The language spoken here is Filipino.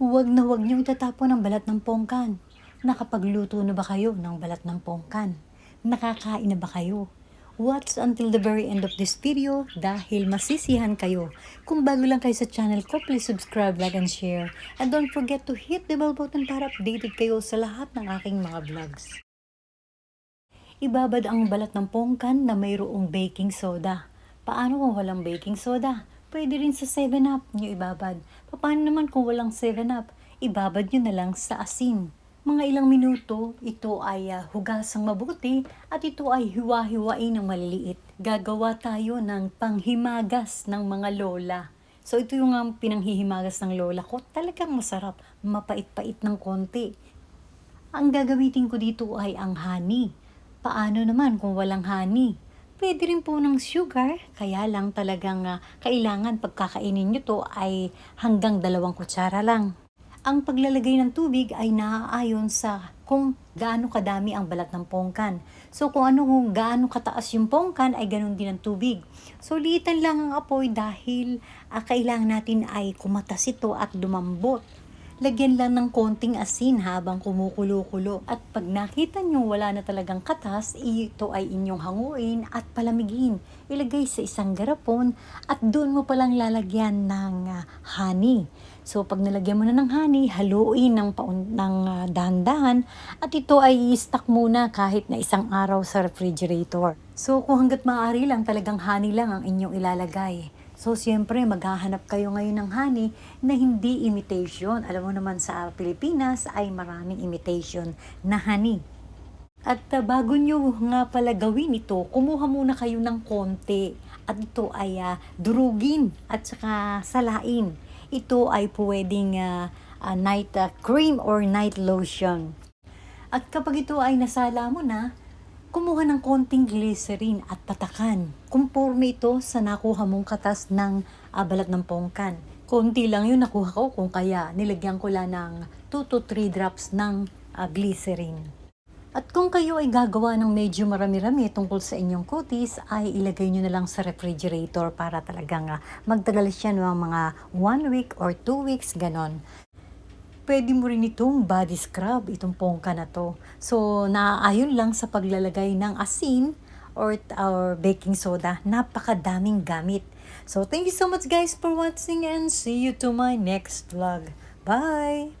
Huwag na huwag niyong itatapon ang balat ng pongkan. Nakapagluto na ba kayo ng balat ng pongkan? Nakakain na ba kayo? Watch until the very end of this video dahil masisihan kayo. Kung bago lang kayo sa channel ko, please subscribe, like, and share. And don't forget to hit the bell button para updated kayo sa lahat ng aking mga vlogs. Ibabad ang balat ng pongkan na mayroong baking soda. Paano kung walang baking soda? Pwede rin sa 7-Up nyo ibabad. Paano naman kung walang 7-Up? Ibabad nyo na lang sa asin. Mga ilang minuto, ito ay uh, hugasang mabuti at ito ay hiwa-hiwain ng maliliit. Gagawa tayo ng panghimagas ng mga lola. So ito yung um, pinanghihimagas ng lola ko. Talagang masarap, mapait-pait ng konti. Ang gagamitin ko dito ay ang honey. Paano naman kung walang honey? Pwede rin po ng sugar, kaya lang talagang uh, kailangan pagkakainin nyo to ay hanggang dalawang kutsara lang. Ang paglalagay ng tubig ay naaayon sa kung gaano kadami ang balat ng pongkan. So kung ano kung gaano kataas yung pongkan ay ganun din ang tubig. So liitan lang ang apoy dahil uh, kailangan natin ay kumatas ito at lumambot. Lagyan lang ng konting asin habang kumukulo-kulo. At pag nakita nyo wala na talagang katas, ito ay inyong hanguin at palamigin. Ilagay sa isang garapon at doon mo palang lalagyan ng uh, honey. So pag nalagyan mo na ng honey, haluin ng, paun- ng uh, dahan-dahan at ito ay i-stack muna kahit na isang araw sa refrigerator. So kung hanggat maaari lang talagang honey lang ang inyong ilalagay. So, siyempre, maghahanap kayo ngayon ng honey na hindi imitation. Alam mo naman sa Pilipinas ay maraming imitation na honey. At uh, bago nyo nga pala gawin ito, kumuha muna kayo ng konti. At ito ay uh, durugin at saka salain. Ito ay pwedeng uh, uh, night uh, cream or night lotion. At kapag ito ay nasala mo na, kumuha ng konting glycerin at patakan. Kumporme ito sa nakuha mong katas ng uh, ng pongkan. Konti lang yun nakuha ko kung kaya nilagyan ko lang ng 2 to 3 drops ng uh, glycerin. At kung kayo ay gagawa ng medyo marami-rami tungkol sa inyong kutis, ay ilagay nyo na lang sa refrigerator para talagang uh, magtagal siya ng mga 1 week or 2 weeks, ganon pwede mo rin itong body scrub, itong pongka na to. So, naaayon lang sa paglalagay ng asin or, or baking soda. Napakadaming gamit. So, thank you so much guys for watching and see you to my next vlog. Bye!